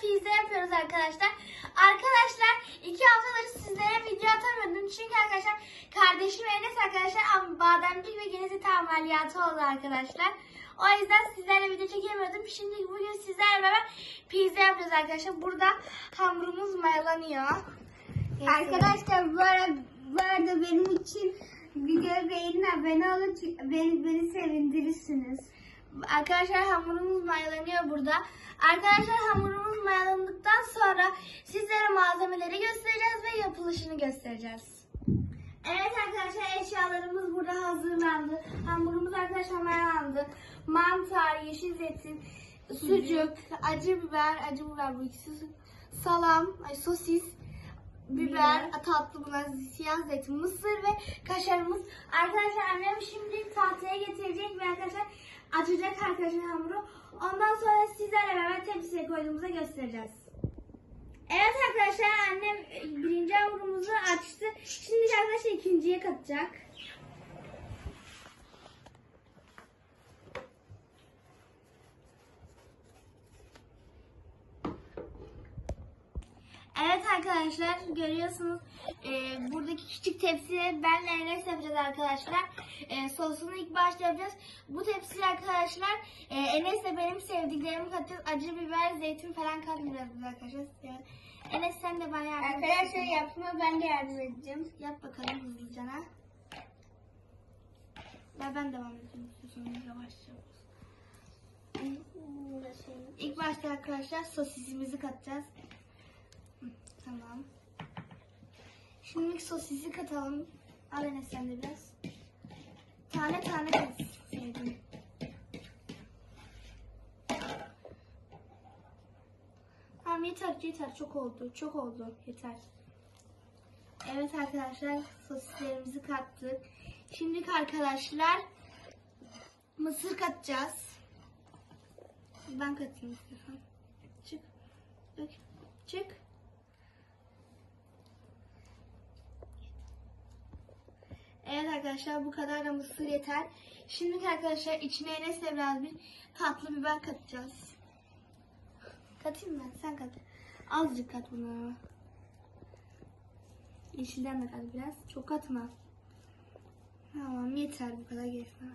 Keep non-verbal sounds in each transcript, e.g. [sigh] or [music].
pizza yapıyoruz arkadaşlar. Arkadaşlar iki haftadır sizlere video atamıyordum. Çünkü arkadaşlar kardeşim Enes arkadaşlar bademcik ve genizit ameliyatı oldu arkadaşlar. O yüzden sizlerle video çekemiyordum. Şimdi bugün sizlerle beraber pizza yapacağız arkadaşlar. Burada hamurumuz mayalanıyor. Arkadaşlar bu arada, benim için videoyu beğenin abone olun beni, beni sevindirirsiniz. Arkadaşlar hamurumuz mayalanıyor burada. Arkadaşlar hamurumuz mayalandıktan sonra sizlere malzemeleri göstereceğiz ve yapılışını göstereceğiz. Evet arkadaşlar eşyalarımız burada hazırlandı. Hamurumuz arkadaşlar mayalandı. Mantar, yeşil zeytin, sucuk, acı biber, acı biber bu ikisi, salam, ay sosis, biber, tatlı bunlar siyah zeytin, mısır ve kaşarımız. Arkadaşlar annem şimdi tahtaya getirecek ve arkadaşlar açacak arkadaşlar hamuru. Ondan sonra sizlerle beraber tepsiye koyduğumuzda göstereceğiz. Evet arkadaşlar annem birinci hamurumuzu açtı. Şimdi arkadaşlar ikinciye katacak. Evet arkadaşlar görüyorsunuz e, buradaki küçük tepsiye benle Enes yapacağız arkadaşlar. E, sosunu ilk başta yapacağız. Bu tepsiye arkadaşlar e, Enes de benim sevdiklerimi katacağız. Acı biber, zeytin falan katmayacağız biz arkadaşlar. Yani, Enes sen de bana yardım Arkadaşlar yapma ben de yardım edeceğim. Yap bakalım hızlıca. Ya ben devam edeceğim istiyorsanız yavaşça. İlk başta arkadaşlar sosisimizi katacağız. Tamam. Şimdi sosisi katalım. Al Enes sen de biraz. Tane tane kat. sevdim. Tamam yeter yeter çok oldu çok oldu yeter. Evet arkadaşlar sosislerimizi kattık. Şimdi arkadaşlar mısır katacağız. Ben katayım istiyorsan. Çık. Dök. Çık. Evet arkadaşlar bu kadar da mısır yeter. Şimdi arkadaşlar içine Enes'le biraz bir tatlı biber katacağız. Katayım ben sen kat. Azıcık kat bunu. Yeşilden de kat biraz. Çok katma. Tamam yeter bu kadar geçme.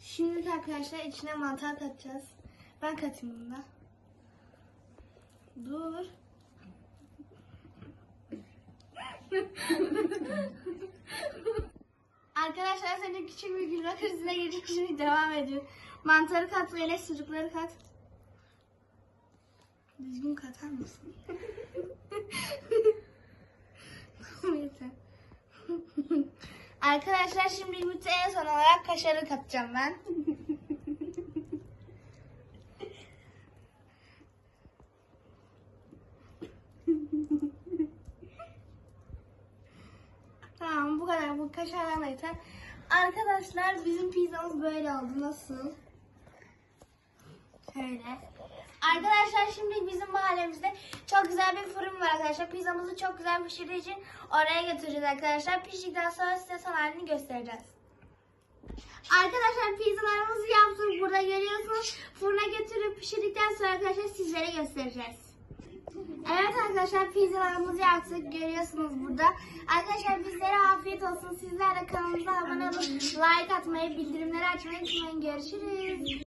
Şimdi arkadaşlar içine mantar katacağız. Ben katayım bunu da. Dur. [laughs] Arkadaşlar senin küçük bir gülme krizine girdik şimdi devam ediyor. Mantarı kat ve sucukları kat. Düzgün katar mısın? [laughs] Arkadaşlar şimdi yumurta en son olarak kaşarı katacağım ben. Tamam bu kaşardan da yeter. Arkadaşlar bizim pizzamız böyle oldu. Nasıl? Şöyle. Arkadaşlar şimdi bizim mahallemizde çok güzel bir fırın var arkadaşlar. Pizzamızı çok güzel pişirdiği için oraya götüreceğiz arkadaşlar. Piştikten sonra size son halini göstereceğiz. Arkadaşlar pizzalarımızı yaptık. Burada görüyorsunuz. Fırına götürüp pişirdikten sonra arkadaşlar sizlere göstereceğiz. Evet arkadaşlar pizzalarımızı yaptık. Görüyorsunuz burada. Arkadaşlar bizlere afiyet olsun. Sizler de kanalımıza abone olun. Like atmayı, bildirimleri açmayı unutmayın. Görüşürüz.